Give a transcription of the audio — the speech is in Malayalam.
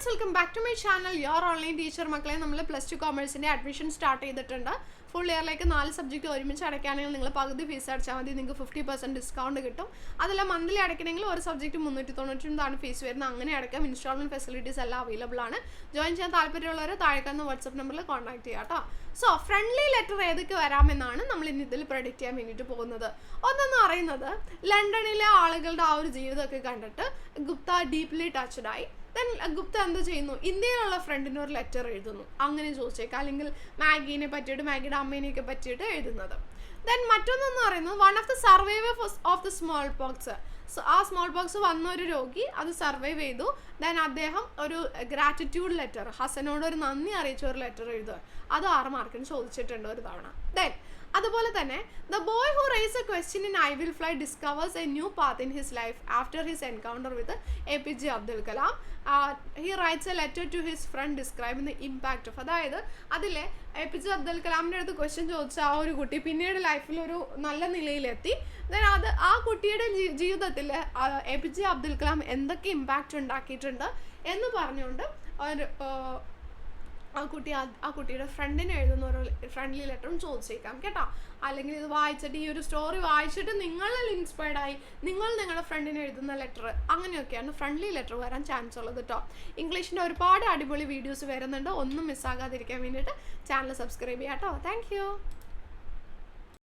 Friends welcome back to my channel your online teacher മക്കളെ നമ്മൾ പ്ലസ് ടു കോമേഴ്സിന്റെ അഡ്മിഷൻ സ്റ്റാർട്ട് ചെയ്തിട്ടുണ്ട്. ഫുൾ ഇയറിലേക്ക് നാല് സബ്ജക്റ്റ് ഒരുമിച്ച് അടയ്ക്കുകയാണെങ്കിൽ നിങ്ങൾ പകുതി ഫീസ് അടച്ചാൽ മതി. നിങ്ങൾക്ക് ഫിഫ്റ്റി പെർസെന്റ് ഡിസ്കൗണ്ട് കിട്ടും. അതല്ല മന്ത്ലി അടയ്ക്കണമെങ്കിൽ ഒരു സബ്ജക്റ്റ് മുന്നൂറ്റി തൊണ്ണൂറ്റൊമ്പതാണ് ഫീസ് വരുന്നത് അങ്ങനെ അടയ്ക്കാം. ഇൻസ്റ്റാൾമെന്റ് ഫെസിലിറ്റീസ് എല്ലാം അവൈലബിൾ ആണ്. ജോയിൻ ചെയ്യാൻ താല്പര്യമുള്ളവർ താഴേക്കാന്ന് വാട്സപ്പ് നമ്പറിൽ കോൺടാക്ട് ചെയ്യാം കേട്ടോ സോ ഫ്രണ്ട്ലി ലെറ്റർ ഏതൊക്കെ വരാമെന്നാണ് നമ്മൾ ഇന്ന് ഇതിൽ പ്രൊഡിക്റ്റ് ചെയ്യാൻ വേണ്ടിയിട്ട് പോകുന്നത്. ഒന്നെന്ന് പറയുന്നത് ലണ്ടനിലെ ആളുകളുടെ ആ ഒരു ജീവിതമൊക്കെ കണ്ടിട്ട് ഗുപ്ത ഡീപ്ലി ടച്ച്ഡ് ആയി. ഗുപ്ത എന്ത് ചെയ്യുന്നു? ഇന്ത്യയിലുള്ള ഫ്രണ്ടിന് ഒരു ലെറ്റർ എഴുതുന്നു. അങ്ങനെ ചോദിച്ചേക്കാം. അല്ലെങ്കിൽ മാഗീനെ പറ്റിയിട്ട് മാഗിയുടെ അമ്മേനെയൊക്കെ പറ്റിയിട്ട് എഴുതുന്നത്. ദെൻ മറ്റൊന്നെന്ന് പറയുന്നത് one of the survivor of the smallpox ആ സ്മോൾ പോക്സ് വന്ന ഒരു രോഗി അത് സർവൈവ് ചെയ്തു. ദെൻ അദ്ദേഹം ഒരു ഗ്രാറ്റിറ്റ്യൂഡ് ലെറ്റർ ഹസനോട് ഒരു നന്ദി അറിയിച്ച ഒരു ലെറ്റർ എഴുതുക അത് ആറ് മാർക്കിന് ചോദിച്ചിട്ടുണ്ട് ഒരു തവണ. ദെൻ അതുപോലെ തന്നെ the boy who raise a question in I will fly discovers a new path in his life after his encounter with A P J Abdul Kalam he writes a letter to his friend describe the impact of അതായത് അതിലെ എ പി ജെ അബ്ദുൽ കലാമിന്റെ അടുത്ത് ക്വസ്റ്റ്യൻ ചോദിച്ച ആ ഒരു കുട്ടി പിന്നീട് ലൈഫിൽ ഒരു നല്ല നിലയിലെത്തി. ദെൻ അത് ആ കുട്ടിയുടെ ജീവിതത്തിൽ A P J Abdul Kalam എന്തൊക്കെ ഇമ്പാക്റ്റ് ഉണ്ടാക്കിയിട്ടുണ്ട് എന്ന് പറഞ്ഞുകൊണ്ട് ഒരു ആ കുട്ടി ആ കുട്ടിയുടെ ഫ്രണ്ടിന് എഴുതുന്ന ഒരു ഫ്രണ്ട്ലി ലെറ്ററും ചോദിച്ചേക്കാം കേട്ടോ? അല്ലെങ്കിൽ ഇത് വായിച്ചിട്ട് ഈ ഒരു സ്റ്റോറി വായിച്ചിട്ട് നിങ്ങളിൽ ഇൻസ്പയർഡ് ആയി നിങ്ങൾ നിങ്ങളുടെ ഫ്രണ്ടിന് എഴുതുന്ന ലെറ്റർ അങ്ങനെയൊക്കെയാണ് ഫ്രണ്ട്ലി ലെറ്റർ വരാൻ ചാൻസ് ഉള്ളത് കേട്ടോ ഇംഗ്ലീഷിന്റെ ഒരുപാട് അടിപൊളി വീഡിയോസ് വരുന്നുണ്ട്. ഒന്നും മിസ്സാകാതിരിക്കാൻ വേണ്ടിയിട്ട് ചാനൽ സബ്സ്ക്രൈബ് ചെയ്യാം കേട്ടോ താങ്ക്